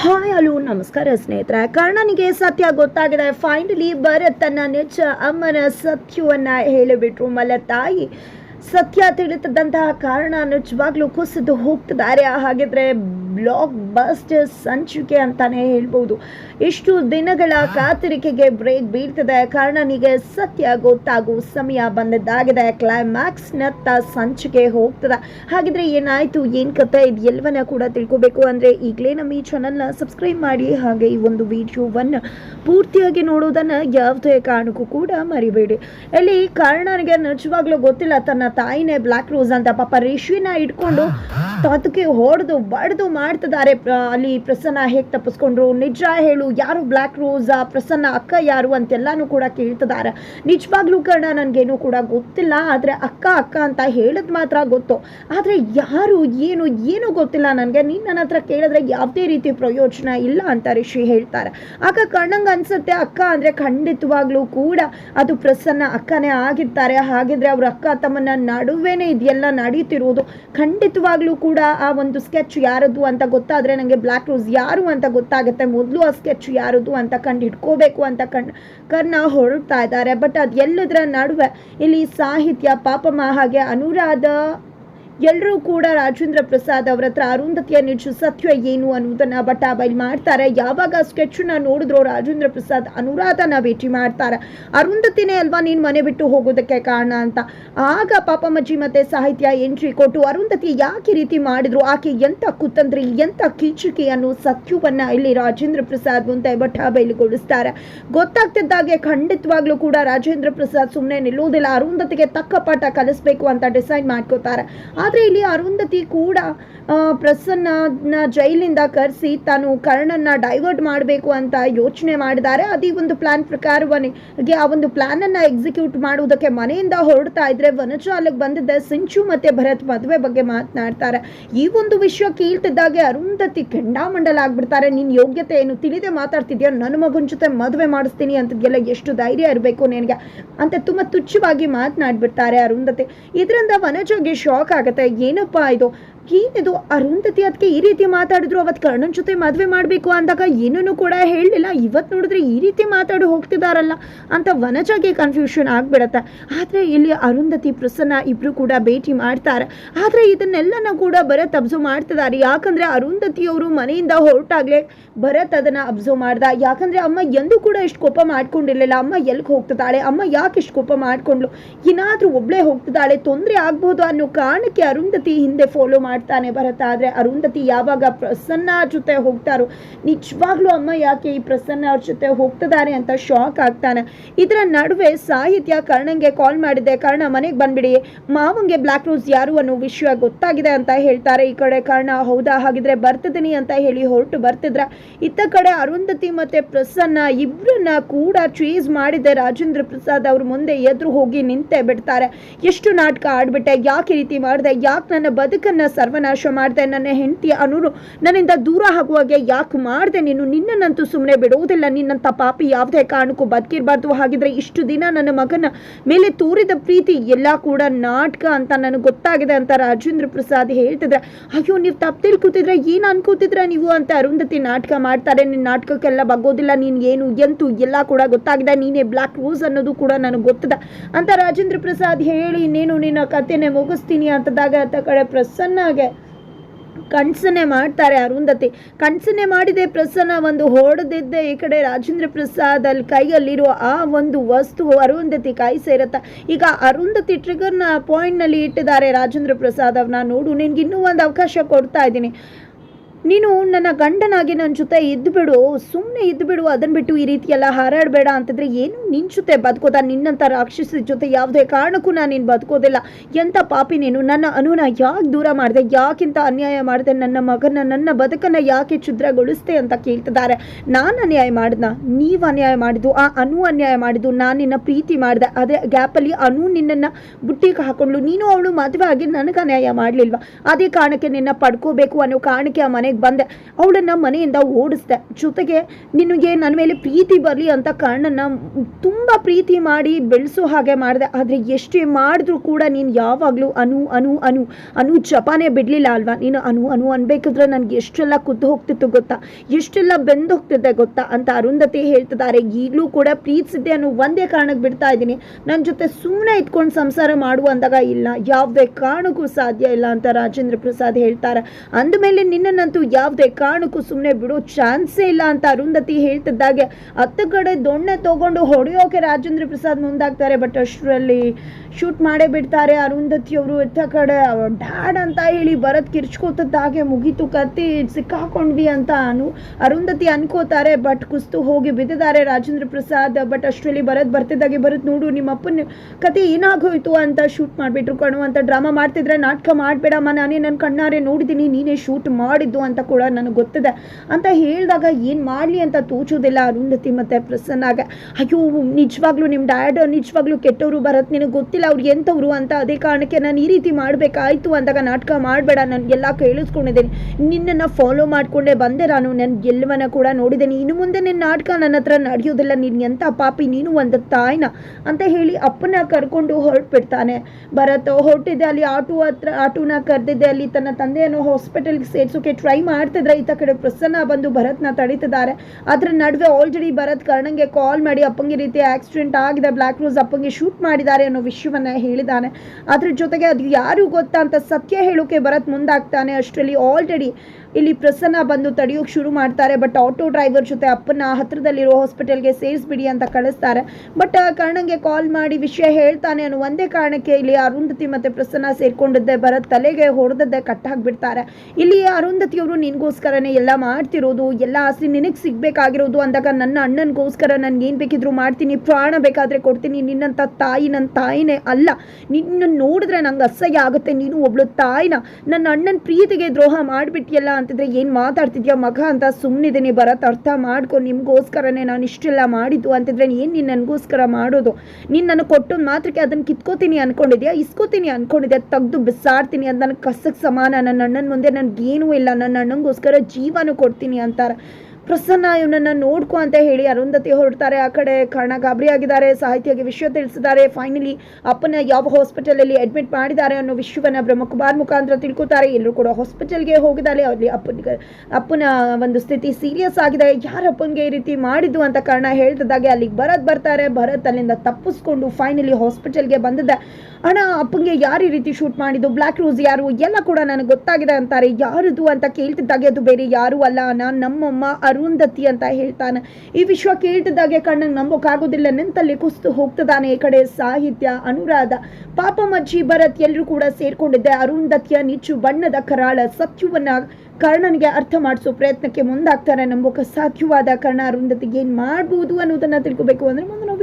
Hi hello, ನಮಸ್ಕಾರ ಸ್ನೇಹಿತರೆ. ಕರ್ಣನಿಗೆ ಸತ್ಯ ಗೊತ್ತಾಗಿದೆ. ಫೈನಲಿ ಭರತ್ ತನ್ನ ನಿಜ ಅಮ್ಮನ ಸತ್ಯವನ್ನು ಹೇಳಿಬಿಟ್ರು ಮಲತಾಯಿ. ಸತ್ಯ ತಿಳಿತದಂತಹ ಕಾರಣ ನಿಜವಾಗ್ಲೂ ಕುಸಿದು ಹೋಗ್ತಿದ್ದಾರೆ. ಹಾಗಿದ್ರೆ ಬ್ಲಾಕ್ ಬಸ್ಟ್ ಸಂಚಿಕೆ ಅಂತಾನೆ ಹೇಳ್ಬೋದು. ಇಷ್ಟು ದಿನಗಳ ಕಾತರಿಕೆಗೆ ಬ್ರೇಕ್ ಬೀಳ್ತದೆ. ಕಾರಣನಿಗೆ ಸತ್ಯ ಗೊತ್ತಾಗುವ ಸಮಯ ಬಂದದ್ದಾಗಿದೆ. ಕ್ಲೈಮ್ಯಾಕ್ಸ್ ನತ್ತ ಸಂಚಿಕೆ ಹೋಗ್ತದೆ. ಹಾಗಿದ್ರೆ ಏನಾಯ್ತು, ಏನ್ ಕತೆ ಇದು ಎಲ್ಲವನ್ನ ಕೂಡ ತಿಳ್ಕೊಬೇಕು. ಅಂದ್ರೆ ಈಗಲೇ ನಮ್ಮ ಈ ಚಾನಲ್ನ ಸಬ್ಸ್ಕ್ರೈಬ್ ಮಾಡಿ, ಹಾಗೆ ಈ ಒಂದು ವಿಡಿಯೋವನ್ನ ಪೂರ್ತಿಯಾಗಿ ನೋಡೋದನ್ನ ಯಾವುದೇ ಕಾರಣಕ್ಕೂ ಕೂಡ ಮರಿಬೇಡಿ. ಅಲ್ಲಿ ಕಾರಣನಿಗೆ ನಿಜವಾಗ್ಲೂ ಗೊತ್ತಿಲ್ಲ ತನ್ನ ತಾಯಿನೇ ಬ್ಲ್ಯಾಕ್ ರೋಸ್ ಅಂತ ಪಾಪ ರಿಷಿನ ಇಟ್ಕೊಂಡು ತಾತಕ್ಕೆ ಹೊಡೆದು, ಬಡ್ದು ಮಾಡ್ತಿದ್ದಾರೆ. ಅಲ್ಲಿ ಪ್ರಸನ್ನ ಹೇಗೆ ತಪ್ಪಿಸ್ಕೊಂಡ್ರು? ನಿಜ ಹೇಳು, ಯಾರು ಬ್ಲ್ಯಾಕ್ ರೋಸ್ ಪ್ರಸನ್ನ ಅಕ್ಕ ಯಾರು ಅಂತೆಲ್ಲಾನು ಕೂಡ ಕೇಳ್ತಿದ್ದಾರೆ. ನಿಜವಾಗ್ಲೂ ಕರ್ಣ, ನನಗೇನು ಕೂಡ ಗೊತ್ತಿಲ್ಲ, ಆದರೆ ಅಕ್ಕ ಅಕ್ಕ ಅಂತ ಹೇಳಿದ್ ಮಾತ್ರ ಗೊತ್ತು. ಆದರೆ ಯಾರು, ಏನು ಏನು ಗೊತ್ತಿಲ್ಲ ನನಗೆ. ನೀನು ನನ್ನ ಹತ್ರ ಕೇಳಿದ್ರೆ ಯಾವುದೇ ರೀತಿ ಪ್ರಯೋಜನ ಇಲ್ಲ ಅಂತ ರಿಷಿ ಹೇಳ್ತಾರೆ. ಆಗ ಕಣ್ಣಂಗೆ ಅನ್ಸುತ್ತೆ, ಅಕ್ಕ ಅಂದರೆ ಖಂಡಿತವಾಗ್ಲೂ ಕೂಡ ಅದು ಪ್ರಸನ್ನ ಅಕ್ಕನೇ ಆಗಿರ್ತಾರೆ. ಹಾಗಿದ್ರೆ ಅವ್ರ ಅಕ್ಕ ತಮ್ಮನ್ನ ನಡುವೆನೇ ಇದೆಲ್ಲ ನಡೀತಿರುವುದು. ಖಂಡಿತವಾಗ್ಲೂ ಕೂಡ ಆ ಒಂದು ಸ್ಕೆಚ್ ಯಾರದು ಅಂತ ಗೊತ್ತಾದ್ರೆ ನನಗೆ ಬ್ಲ್ಯಾಕ್ ರೋಸ್ ಯಾರು ಅಂತ ಗೊತ್ತಾಗುತ್ತೆ. ಮೊದಲು ಆ ಸ್ಕೆಚ್ ಯಾರದು ಅಂತ ಕಂಡು ಹಿಡ್ಕೋಬೇಕು ಅಂತ ಕಣ್ ಕರ್ಣ ಹೊರಡ್ತಾ ಇದ್ದಾರೆ. ಬಟ್ ಅದು ಎಲ್ಲದರ ನಡುವೆ ಇಲ್ಲಿ ಸಾಹಿತ್ಯ, ಪಾಪಮ ಹಾಗೆ ಅನುರಾಧ ಎಲ್ಲರೂ ಕೂಡ ರಾಜೇಂದ್ರ ಪ್ರಸಾದ್ ಅವ್ರ ಹತ್ರ ಅರುಂಧತಿಯ ನಿಜ ಸತ್ಯ ಏನು ಅನ್ನೋದನ್ನ ಬಟ್ಟ ಬೈಲ್ ಮಾಡ್ತಾರೆ. ಯಾವಾಗ ಸ್ಕೆಚ್ನ ನೋಡಿದ್ರು ರಾಜೇಂದ್ರ ಪ್ರಸಾದ್ ಅನುರಾಧನ ಭೇಟಿ ಮಾಡ್ತಾರೆ. ಅರುಂಧತಿನೇ ಅಲ್ವಾ ನೀನು ಮನೆ ಬಿಟ್ಟು ಹೋಗೋದಕ್ಕೆ ಕಾರಣ ಅಂತ. ಆಗ ಪಾಪಮ್ಮಜ್ಜಿ ಮತ್ತೆ ಸಾಹಿತ್ಯ ಎಂಟ್ರಿ ಕೊಟ್ಟು ಅರುಂಧತಿ ಯಾಕೆ ರೀತಿ ಮಾಡಿದ್ರು? ಆಕೆ ಎಂತ ಕುತಂತ್ರಿ ಎಂತ ಕೀಚುಕಿ ಅನ್ನೋ ಸತ್ಯವನ್ನ ಇಲ್ಲಿ ರಾಜೇಂದ್ರ ಪ್ರಸಾದ್ ಮುಂದೆ ಬಟ ಬಯಲುಗೊಳಿಸ್ತಾರೆ ಗೊತ್ತಾಗ್ತಿದ್ದಾಗೆ ಖಂಡಿತವಾಗ್ಲೂ ಕೂಡ ರಾಜೇಂದ್ರ ಪ್ರಸಾದ್ ಸುಮ್ಮನೆ ನಿಲ್ಲುವುದಿಲ್ಲ. ಅರುಂಧತಿಗೆ ತಕ್ಕ ಪಾಠ ಕಲಿಸ್ಬೇಕು ಅಂತ ಡಿಸೈಡ್ ಮಾಡ್ಕೋತಾರೆ. ಆದರೆ ಇಲ್ಲಿ ಅರುಂಧತಿ ಕೂಡ ಪ್ರಸನ್ನನ ಜೈಲಿಂದ ಕರೆಸಿ ತಾನು ಕರ್ಣನ್ನ ಡೈವರ್ಟ್ ಮಾಡಬೇಕು ಅಂತ ಯೋಚನೆ ಮಾಡಿದ್ದಾರೆ. ಅದೇ ಒಂದು ಪ್ಲಾನ್ ಪ್ರಕಾರವಾಗಿ ಆ ಒಂದು ಪ್ಲಾನ್ ಅನ್ನ ಎಕ್ಸಿಕ್ಯೂಟ್ ಮಾಡುವುದಕ್ಕೆ ಮನೆಯಿಂದ ಹೊರಡ್ತಾ ಇದ್ರೆ ವನಜಾಲಕ್ಕೆ ಬಂದಿದ್ದ ಸಿಂಚು ಮತ್ತೆ ಭರತ್ ಮದುವೆ ಬಗ್ಗೆ ಮಾತನಾಡ್ತಾರೆ. ಈ ಒಂದು ವಿಷಯ ಕೇಳ್ತಿದ್ದಾಗೆ ಅರುಂಧತಿ ಕೆಂಡಾಮಂಡಲ ಆಗ್ಬಿಡ್ತಾರೆ. ನಿನ್ನ ಯೋಗ್ಯತೆ ಏನು ತಿಳಿದೇ ಮಾತಾಡ್ತಿದ್ಯಾ? ನನ್ನ ಮಗನ ಜೊತೆ ಮದುವೆ ಮಾಡಿಸ್ತೀನಿ ಅಂತದ್ಗೆಲ್ಲ ಎಷ್ಟು ಧೈರ್ಯ ಇರಬೇಕು ನಿನಗೆ? ಅಂತ ತುಂಬಾ ತುಚ್ಛವಾಗಿ ಮಾತನಾಡ್ಬಿಡ್ತಾರೆ ಅರುಂಧತಿ. ಇದರಿಂದ ವನಜಗೆ ಶಾಕ್ ಆಗುತ್ತೆ. ಏನಪ್ಪಾ ಇದು ಏನಿದು ಅರುಂಧತಿ ಅದಕ್ಕೆ ಈ ರೀತಿ ಮಾತಾಡಿದ್ರು ಅವತ್ತು ಕರ್ಣನ್ ಜೊತೆ ಮದುವೆ ಮಾಡಬೇಕು ಅಂದಾಗ ಏನೂ ಕೂಡ ಹೇಳಲಿಲ್ಲ. ಇವತ್ತು ನೋಡಿದ್ರೆ ಈ ರೀತಿ ಮಾತಾಡಿ ಹೋಗ್ತಿದಾರಲ್ಲ ಅಂತ ವನಜಾಗೆ ಕನ್ಫ್ಯೂಷನ್ ಆಗ್ಬಿಡತ್ತೆ. ಆದರೆ ಇಲ್ಲಿ ಅರುಂಧತಿ, ಪ್ರಸನ್ನ ಇಬ್ರು ಕೂಡ ಭೇಟಿ ಮಾಡ್ತಾರೆ. ಆದರೆ ಇದನ್ನೆಲ್ಲನೂ ಕೂಡ ಭರತ್ ಅಬ್ಸರ್ವ್ ಮಾಡ್ತಿದ್ದಾರೆ ಯಾಕಂದ್ರೆ ಅರುಂಧತಿಯವರು ಮನೆಯಿಂದ ಹೊರಟಾಗ್ಲೇ ಭರತ್ ಅದನ್ನ ಅಬ್ಸರ್ವ್ ಮಾಡ್ದ. ಯಾಕಂದ್ರೆ ಅಮ್ಮ ಎಂದೂ ಕೂಡ ಇಷ್ಟು ಕೋಪ ಮಾಡ್ಕೊಂಡಿರ್ಲಿಲ್ಲ. ಅಮ್ಮ ಎಲ್ಲಿಗೆ ಹೋಗ್ತಿದ್ದಾಳೆ? ಅಮ್ಮ ಯಾಕೆ ಇಷ್ಟು ಕೋಪ ಮಾಡ್ಕೊಂಡ್ಲು? ಏನಾದ್ರೂ ಒಬ್ಳೆ ಹೋಗ್ತಿದ್ದಾಳೆ. ತೊಂದರೆ ಆಗ್ಬೋದು ಅನ್ನೋ ಕಾರಣಕ್ಕೆ ಅರುಂಧತಿ ಹಿಂದೆ ಫಾಲೋ ಮಾಡ್ತಾನೆ ಭರತ. ಆದರೆ ಅರುಂಧತಿ ಯಾವಾಗ ಪ್ರಸನ್ನ ಜೊತೆ ಹೋಗ್ತಾರೋ, ನಿಜವಾಗ್ಲೂ ಅಮ್ಮ ಯಾಕೆ ಈ ಪ್ರಸನ್ನ ಅವ್ರ ಜೊತೆ ಹೋಗ್ತಿದ್ದಾರೆ ಅಂತ ಶಾಕ್ ಆಗ್ತಾನೆ. ಇದರ ನಡುವೆ ಸಾಹಿತ್ಯ ಕರ್ಣಂಗೆ ಕಾಲ್ ಮಾಡಿದೆ. ಕರ್ಣ, ಮನೆಗೆ ಬಂದ್ಬಿಡಿ. ಮಾವಂಗೆ ಬ್ಲ್ಯಾಕ್ ರೋಸ್ ಯಾರು ಅನ್ನೋ ವಿಷಯ ಗೊತ್ತಾಗಿದೆ ಅಂತ ಹೇಳ್ತಾರೆ. ಈ ಕಡೆ ಕರ್ಣ, ಹೌದಾ? ಹಾಗಿದ್ರೆ ಬರ್ತಿದ್ದೀನಿ ಅಂತ ಹೇಳಿ ಹೊರಟು ಬರ್ತಿದ್ರ. ಇತ್ತ ಕಡೆ ಅರುಂಧತಿ ಮತ್ತೆ ಪ್ರಸನ್ನ ಇಬ್ರನ್ನ ಕೂಡ ಚೇಸ್ ಮಾಡಿದೆ. ರಾಜೇಂದ್ರ ಪ್ರಸಾದ್ ಅವ್ರ ಮುಂದೆ ಎದುರು ಹೋಗಿ ನಿಂತೆ ಬಿಡ್ತಾರೆ. ಎಷ್ಟು ನಾಟಕ ಆಡ್ಬಿಟ್ಟೆ, ಯಾಕೆ ರೀತಿ ಮಾಡಿದೆ, ಯಾಕೆ ನನ್ನ ಬದುಕನ್ನ ಸರ್ವನಾಶ ಮಾಡಿದೆ ನನ್ನ ಹೆಂಡತಿ ಅನುರು. ನನ್ನಿಂದ ದೂರ ಆಗುವಾಗೆ ಯಾಕೆ ಮಾಡಿದೆ ನೀನು? ನಿನ್ನನ್ನಂತೂ ಸುಮ್ಮನೆ ಬಿಡುವುದಿಲ್ಲ. ನಿನ್ನಂತ ಪಾಪಿ ಯಾವುದೇ ಕಾರಣಕ್ಕೂ ಬದುಕಿರಬಾರ್ದು. ಹಾಗಿದ್ರೆ ಇಷ್ಟು ದಿನ ನನ್ನ ಮಗನ ಮೇಲೆ ತೋರಿದ ಪ್ರೀತಿ ಎಲ್ಲ ಕೂಡ ನಾಟಕ ಅಂತ ನನಗೆ ಗೊತ್ತಾಗಿದೆ ಅಂತ ರಾಜೇಂದ್ರ ಪ್ರಸಾದ್ ಹೇಳ್ತಿದ್ರೆ, ಅಯ್ಯೋ, ನೀವು ತಪ್ಪು ತಿಳ್ಕೊತಿದ್ರೆ ಏನು ಅನ್ಕೋತಿದ್ರ ನೀವು? ಅಂತ ಅರುಂಧತಿ ನಾಟಕ ಮಾಡ್ತಾರೆ. ನಿನ್ನ ನಾಟಕಕ್ಕೆಲ್ಲ ಬಗ್ಗೋದಿಲ್ಲ. ನೀನು ಏನು, ಎಂತು ಎಲ್ಲ ಕೂಡ ಗೊತ್ತಾಗಿದೆ. ನೀನೇ ಬ್ಲ್ಯಾಕ್ ರೋಸ್ ಅನ್ನೋದು ಕೂಡ ನನಗೆ ಗೊತ್ತದ ಅಂತ ರಾಜೇಂದ್ರ ಪ್ರಸಾದ್ ಹೇಳಿ ಇನ್ನೇನು ನಿನ್ನ ಕಥೆನೇ ಮುಗಿಸ್ತೀನಿ ಅಂತದಾಗ ಆತ ಕಡೆ ಪ್ರಸನ್ನಾಗೆ ಕಣ್ಸನೆ ಮಾಡ್ತಾರೆ ಅರುಂಧತಿ. ಕಣ್ಸನೆ ಮಾಡಿದೆ ಪ್ರಸನ್ನ, ಒಂದು ಹೊಡೆದಿದ್ದೆ ಈ ಕಡೆ ರಾಜೇಂದ್ರ ಪ್ರಸಾದ್ ಅಲ್ಲಿ ಕೈಯಲ್ಲಿರುವ ಆ ಒಂದು ವಸ್ತು ಅರುಂಧತಿ ಕೈ ಸೇರತ್ತ. ಈಗ ಅರುಂಧತಿ ಟ್ರಿಗರ್ನ ಪಾಯಿಂಟ್ನಲ್ಲಿ ಇಟ್ಟಿದ್ದಾರೆ ರಾಜೇಂದ್ರ ಪ್ರಸಾದ್ ಅವ್ರನ್ನ ನೋಡು, ನಿನ್ಗೆ ಇನ್ನೂ ಒಂದು ಅವಕಾಶ ಕೊಡ್ತಾ ಇದ್ದೀನಿ. ನೀನು ನನ್ನ ಗಂಡನಾಗಿ ನನ್ನ ಜೊತೆ ಇದ್ಬಿಡು ಸುಮ್ಮನೆ ಇದ್ಬಿಡು ಅದನ್ನ ಬಿಟ್ಟು ಈ ರೀತಿ ಎಲ್ಲ ಹಾರಾಡಬೇಡ ಅಂತಂದ್ರೆ ಏನು ನಿನ್ನ ಜೊತೆ ಬದುಕೋದ? ನಿನ್ನಂಥ ರಾಕ್ಷಸ ಜೊತೆ ಯಾವುದೇ ಕಾರಣಕ್ಕೂ ನಾನು ನೀನು ಬದುಕೋದಿಲ್ಲ. ಎಂಥ ಪಾಪಿ ನೀನು? ನನ್ನ ಅನುನ ಯಾಕೆ ದೂರ ಮಾಡಿದೆ? ಯಾಕಿಂತ ಅನ್ಯಾಯ ಮಾಡಿದೆ? ನನ್ನ ಮಗನ ನನ್ನ ಬದುಕನ್ನು ಯಾಕೆ ಛುದ್ರಗೊಳಿಸ್ದೆ ಅಂತ ಕೇಳ್ತಿದ್ದಾರೆ. ನಾನು ಅನ್ಯಾಯ ಮಾಡಿದ್ನ? ನೀವು ಅನ್ಯಾಯ ಮಾಡಿದ್ದು, ಆ ಅನು ಅನ್ಯಾಯ ಮಾಡಿದ್ದು ನಾನು ನಿನ್ನ ಪ್ರೀತಿ ಮಾಡಿದೆ. ಅದೇ ಗ್ಯಾಪಲ್ಲಿ ಅನು ನಿನ್ನನ್ನು ಬುಟ್ಟಿಗೆ ಹಾಕೊಂಡ್ಲು ನೀನು ಅವಳು ಮದುವೆ ಆಗಿ ನನಗೆ ಅನ್ಯಾಯ ಮಾಡಲಿಲ್ವಾ? ಅದೇ ಕಾರಣಕ್ಕೆ ನಿನ್ನ ಪಡ್ಕೋಬೇಕು ಅನ್ನೋ ಕಾರಣಕ್ಕೆ ಆ ಮನೆಗೆ ಬಂದೆ. ಅವಳನ್ನು ಮನೆಯಿಂದ ಓಡಿಸ್ದೆ. ಜೊತೆಗೆ, ನಿನಗೆ ನನ್ನ ಮೇಲೆ ಪ್ರೀತಿ ಬರಲಿ ಅಂತ ಕಾರಣನ ತುಂಬ ಪ್ರೀತಿ ಮಾಡಿ ಬೆಳೆಸೋ ಹಾಗೆ ಮಾಡಿದೆ. ಆದರೆ ಎಷ್ಟೇ ಮಾಡಿದ್ರೂ ಕೂಡ ನೀನು ಯಾವಾಗಲೂ ಅನು ಅನು ಅನು ಅನು ಜಪಾನೇ ಬಿಡಲಿಲ್ಲ ಅಲ್ವಾ? ನೀನು ಅನು ಅನು ಅನ್ಬೇಕಿದ್ರೆ ನನಗೆ ಎಷ್ಟೆಲ್ಲ ಕುದ್ದು ಹೋಗ್ತಿತ್ತು ಗೊತ್ತಾ? ಎಷ್ಟೆಲ್ಲ ಬೆಂದು ಹೋಗ್ತಿದ್ದೆ ಗೊತ್ತಾ? ಅಂತ ಅರುಂಧತಿ ಹೇಳ್ತಿದ್ದಾರೆ. ಈಗಲೂ ಕೂಡ ಪ್ರೀತಿಸಿದ್ದೆ ಅನ್ನೋ ಒಂದೇ ಕಾರಣಕ್ಕೆ ಬಿಡ್ತಾ ಇದ್ದೀನಿ. ನನ್ನ ಜೊತೆ ಸುಮ್ಮನೆ ಇಟ್ಕೊಂಡು ಸಂಸಾರ ಮಾಡು ಅಂದಾಗ ಇಲ್ಲ. ಯಾವುದೇ ಕಾರಣಕ್ಕೂ ಸಾಧ್ಯ ಇಲ್ಲ ಅಂತ ರಾಜೇಂದ್ರ ಪ್ರಸಾದ್ ಹೇಳ್ತಾರೆ. ಅಂದಮೇಲೆ ನಿನ್ನನ್ನಂತೂ ಯಾವುದೇ ಕಾರಣಕ್ಕೂ ಸುಮ್ಮನೆ ಬಿಡೋ ಚಾನ್ಸೇ ಇಲ್ಲ ಅಂತ ಅರುಂಧತಿ ಹೇಳ್ತಿದ್ದಾಗೆ. ಹತ್ತು ಕಡೆ ದೊಣ್ಣೆ ತಗೊಂಡು ಹೊಡೆಯೋಕೆ ರಾಜೇಂದ್ರ ಪ್ರಸಾದ್ ಮುಂದಾಗ್ತಾರೆ ಬಟ್ ಅಷ್ಟರಲ್ಲಿ ಶೂಟ್ ಮಾಡೇ ಬಿಡ್ತಾರೆ. ಅರುಂಧತಿ ಅವರು ಎತ್ತ ಕಡೆ ಡ್ಯಾಡ್ ಅಂತ ಹೇಳಿ ಭರತ್ ಕಿರ್ಚ್ಕೋತದ್ದಾಗೆ ಮುಗೀತು ಕತ್ತಿ, ಸಿಕ್ಕಾಕೊಂಡ್ವಿ ಅಂತ ಅನು ಅರುಂಧತಿ ಅನ್ಕೋತಾರೆ, ಬಟ್ ಕುಸ್ತು ಹೋಗಿ ಬಿದ್ದಿದ್ದಾರೆ ರಾಜೇಂದ್ರ ಪ್ರಸಾದ್, ಬಟ್ ಅಷ್ಟರಲ್ಲಿ ಭರತ್ ಬರ್ತಿದ್ದಾಗೆ, ಭರತ್ ನೋಡು ನಿಮ್ಮ ಅಪ್ಪನ ಕತೆ ಏನಾಗೋಯ್ತು ಅಂತ ಶೂಟ್ ಮಾಡಿಬಿಟ್ರು ಕಣು ಅಂತ ಡ್ರಾಮಾ ಮಾಡ್ತಿದ್ರೆ ನಾಟಕ ಮಾಡಬೇಡಮ್ಮ, ನಾನೇ ನನ್ನ ಕಣ್ಣಾರೆ ನೋಡಿದ್ದೀನಿ, ನೀನೇ ಶೂಟ್ ಮಾಡಿದ್ದು ಅಂತ ಕೂಡ ನನಗೆ ಗೊತ್ತಿದೆ. ಅಂತ ಹೇಳಿದಾಗ ಏನು ಮಾಡಲಿ ಅಂತ ತೋಚೋದಿಲ್ಲ ಅರುಂಧತಿ ಮತ್ತು ಪ್ರಸನ್ನಾಗ. ಅಯ್ಯೋ, ನಿಜವಾಗ್ಲೂ ನಿಮ್ಮ ಡ್ಯಾಡ್ ನಿಜವಾಗ್ಲೂ ಕೆಟ್ಟವರು ಭರತ್, ನಿನಗೆ ಗೊತ್ತಿಲ್ಲ ಅವ್ರು ಎಂಥವ್ರು ಅಂತ ಅದೇ ಕಾರಣಕ್ಕೆ ನಾನು ಈ ರೀತಿ ಮಾಡಬೇಕಾಯ್ತು ಅಂದಾಗ ನಾಟಕ ಮಾಡಬೇಡ ನನಗೆಲ್ಲ ಕೇಳಿಸ್ಕೊಂಡಿದ್ದೀನಿ. ನಿನ್ನನ್ನು ಫಾಲೋ ಮಾಡಿಕೊಂಡೇ ಬಂದೆ ನಾನು ನನ್ನ ಗೆಲ್ಲುವನ್ನ ಕೂಡ ನೋಡಿದ್ದೀನಿ. ಇನ್ನು ಮುಂದೆ ನಿನ್ನ ನಾಟಕ ನನ್ನ ಹತ್ರ ನಡೆಯೋದಿಲ್ಲ, ನೀನು ಎಂಥ ಪಾಪಿ, ನೀನು ಒಂದು ತಾಯಿನ ಅಂತ ಹೇಳಿ ಅಪ್ಪನ ಕರ್ಕೊಂಡು ಹೊರಟ್ಬಿಡ್ತಾನೆ. ಭರತ್, ಹೊರಟಿದ್ದೆ ಅಲ್ಲಿ ಆಟೋ ಹತ್ರ, ಆಟೋನ ಕರೆದಿದ್ದೆ ಅಲ್ಲಿ ತನ್ನ ತಂದೆಯನ್ನು ಹಾಸ್ಪಿಟಲ್ಗೆ ಸೇರ್ಸೋಕೆ ಟ್ರೈ ಮಾಡ್ತಿದ್ರೆ ಈತ ಕಡೆ ಪ್ರಸನ್ನ ಬಂದು ಭರತ್ನ ತಡೀತಿದ್ದಾರೆ. ಅದರ ನಡುವೆ ಆಲ್ರೆಡಿ ಭರತ್ ಕರ್ಣಂಗೆ ಕಾಲ್ ಮಾಡಿ, ಅಪ್ಪಂಗೆ ರೀತಿ ಆಕ್ಸಿಡೆಂಟ್ ಆಗಿದೆ ಬ್ಲ್ಯಾಕ್ ರೋಸ್ ಅಪ್ಪಂಗೆ ಶೂಟ್ ಮಾಡಿದ್ದಾರೆ ಅನ್ನೋ ವಿಷಯವನ್ನ ಹೇಳಿದ್ದಾನೆ. ಅದ್ರ ಜೊತೆಗೆ ಅದು ಯಾರು ಗೊತ್ತಾ ಅಂತ ಸತ್ಯ ಹೇಳೋಕೆ ಭರತ್ ಮುಂದಾಗ್ತಾನೆ. ಅಷ್ಟರಲ್ಲಿ ಆಲ್ರೆಡಿ ಇಲ್ಲಿ ಪ್ರಸನ್ನ ಬಂದು ತಡೆಯೋಕೆ ಶುರು ಮಾಡ್ತಾರೆ ಬಟ್ ಆಟೋ ಡ್ರೈವರ್ ಜೊತೆ ಅಪ್ಪನ ಹತ್ರದಲ್ಲಿರೋ ಹಾಸ್ಪಿಟಲ್ಗೆ ಸೇರಿಸ್ಬಿಡಿ ಅಂತ ಕಳಿಸ್ತಾರೆ. ಬಟ್ ಕರ್ಣಂಗೆ ಕಾಲ್ ಮಾಡಿ ವಿಷಯ ಹೇಳ್ತಾನೆ ಅನ್ನೋ ಒಂದೇ ಕಾರಣಕ್ಕೆ ಇಲ್ಲಿ ಅರುಂಧತಿ ಮತ್ತೆ ಪ್ರಸನ್ನ ಸೇರ್ಕೊಂಡಿದ್ದೆ ಬರೋ ತಲೆಗೆ ಹೊಡೆದದ್ದೇ ಕಟ್ಟಾಕ್ಬಿಡ್ತಾರೆ ಇಲ್ಲಿ ಅರುಂಧತಿಯವರು ನಿನಗೋಸ್ಕರನೇ ಎಲ್ಲ ಮಾಡ್ತಿರೋದು, ಎಲ್ಲ ಆಸ್ತಿ ನಿನಗೆ ಸಿಗಬೇಕಾಗಿರೋದು ಅಂದಾಗ ನನ್ನ ಅಣ್ಣನಿಗೋಸ್ಕರ ನನ್ಗೆ ಏನು ಬೇಕಿದ್ರು ಮಾಡ್ತೀನಿ, ಪ್ರಾಣ ಬೇಕಾದರೆ ಕೊಡ್ತೀನಿ, ನಿನ್ನಂಥ ತಾಯಿ ನನ್ನ ತಾಯಿನೇ ಅಲ್ಲ. ನಿನ್ನ ನೋಡಿದ್ರೆ ನಂಗೆ ಅಸಹ್ಯ ಆಗುತ್ತೆ, ನೀನು ಒಬ್ಳು ತಾಯಿನ. ನನ್ನ ಅಣ್ಣನ ಪ್ರೀತಿಗೆ ದ್ರೋಹ ಮಾಡಿಬಿಟ್ಟಿಯಲ್ಲ ಅಂತಿದ್ರೆ ಏನು ಮಾತಾಡ್ತಿದ್ಯಾ ಮಗ ಅಂತ ಸುಮ್ಮನಿದ್ದೀನಿ ಭರತ್, ಅರ್ಥ ಮಾಡ್ಕೊ, ನಿಮಗೋಸ್ಕರನೇ ನಾನು ಇಷ್ಟೆಲ್ಲ ಮಾಡಿದ್ದು ಅಂತಿದ್ರೆ ಏನು ನೀನು ನನಗೋಸ್ಕರ ಮಾಡೋದು? ನೀನು ನನಗೆ ಕೊಟ್ಟೊಂದು ಮಾತ್ರಕ್ಕೆ ಅದನ್ನು ಕಿತ್ಕೋತೀನಿ ಅಂದ್ಕೊಂಡಿದ್ಯಾ ಇಸ್ಕೋತೀನಿ ಅಂದ್ಕೊಂಡಿದ್ಯಾ ತೆಗ್ದು ಬಿಸಾಡ್ತೀನಿ ಅದು ನನಗೆ ಕಸಕ್ಕೆ ಸಮಾನ ನನ್ನ ಅಣ್ಣನ ಮುಂದೆ ನನಗೇನೂ ಇಲ್ಲ ನನ್ನ ಅಣ್ಣನಿಗೋಸ್ಕರ ಜೀವನೂ ಕೊಡ್ತೀನಿ ಅಂತಾರೆ. ಪ್ರಸನ್ನ, ಇವನನ್ನ ನೋಡ್ಕೊ ಅಂತ ಹೇಳಿ ಅರುಂಧತಿ ಹೊರಡ್ತಾರೆ. ಆ ಕಡೆ ಕರ್ಣ ಗಾಬರಿ ಆಗಿದ್ದಾರೆ. ಸಾಹಿತ್ಯಗೆ ವಿಷಯ ತಿಳಿಸಿದ್ದಾರೆ. ಫೈನಲಿ ಅಪ್ಪನ ಯಾವ ಹಾಸ್ಪಿಟಲಲ್ಲಿ ಅಡ್ಮಿಟ್ ಮಾಡಿದ್ದಾರೆ ಅನ್ನೋ ವಿಷಯವನ್ನ ಬ್ರಹ್ಮಕುಮಾರ್ ಮುಖಾಂತರ ತಿಳ್ಕೊತಾರೆ. ಎಲ್ಲರೂ ಕೂಡ ಹಾಸ್ಪಿಟಲ್ಗೆ ಹೋಗಿದ್ದಾರೆ ಅಲ್ಲಿ ಅಪ್ಪನಿಗೆ, ಅಪ್ಪನ ಒಂದು ಸ್ಥಿತಿ ಸೀರಿಯಸ್ ಆಗಿದೆ. ಯಾರ ಅಪ್ಪನಿಗೆ ಈ ರೀತಿ ಮಾಡಿದ್ದು ಅಂತ ಕರ್ಣ ಹೇಳ್ತಿದ್ದಾಗೆ, ಅಲ್ಲಿಗೆ ಭರತ್ ಬರ್ತಾರೆ. ಭರತ್ ಅಲ್ಲಿಂದ ತಪ್ಪಿಸ್ಕೊಂಡು ಫೈನಲಿ ಹಾಸ್ಪಿಟಲ್ಗೆ ಬಂದಿದ್ದೆ. ಅಣ್ಣ ಅಪ್ಪಂಗೆ ಯಾರು ಈ ರೀತಿ ಶೂಟ್ ಮಾಡಿದ್ದು? ಬ್ಲ್ಯಾಕ್ ರೋಸ್ ಯಾರು? ಎಲ್ಲ ಕೂಡ ನನಗೆ ಗೊತ್ತಾಗಿದೆ ಅಂತಾರೆ. ಯಾರದು ಅಂತ ಕೇಳ್ತಿದ್ದಾಗೆ, ಅದು ಬೇರೆ ಯಾರು ಅಲ್ಲ. ನಾನು ನಮ್ಮಮ್ಮ ಅರುಂಧತಿ ಅಂತ ಹೇಳ್ತಾನೆ. ಈ ವಿಶ್ವ ಕೇಳ್ತಿದ್ದಾಗೆ ಕಣ್ಣಂಗೆ ನಂಬೋಕ್ಕಾಗೋದಿಲ್ಲ. ನಿಂತಲ್ಲಿ ಕುಸ್ತು ಹೋಗ್ತದಾನೆ ಈ ಕಡೆ ಸಾಹಿತ್ಯ, ಅನುರಾಧ. ಪಾಪ ಮಜ್ಜಿ ಭರತ್ ಎಲ್ಲರೂ ಕೂಡ ಸೇರ್ಕೊಂಡಿದ್ದೆ. ಅರುಂಧತಿಯ ನಿಚ್ಚು ಬಣ್ಣದ ಕರಾಳ ಸತ್ಯವನ್ನ ಕರ್ಣನಿಗೆ ಅರ್ಥ ಮಾಡಿಸೋ ಪ್ರಯತ್ನಕ್ಕೆ ಮುಂದಾಗ್ತಾರೆ. ನಂಬೋಕೆ ಸಾಧ್ಯವಾದ ಕರ್ಣ ಅರುಂಧತಿಗೆ ಏನು ಮಾಡ್ಬೋದು ಅನ್ನೋದನ್ನ ತಿಳ್ಕೊಬೇಕು ಅಂದ್ರೆ ಮುಂದೆ ನಾವು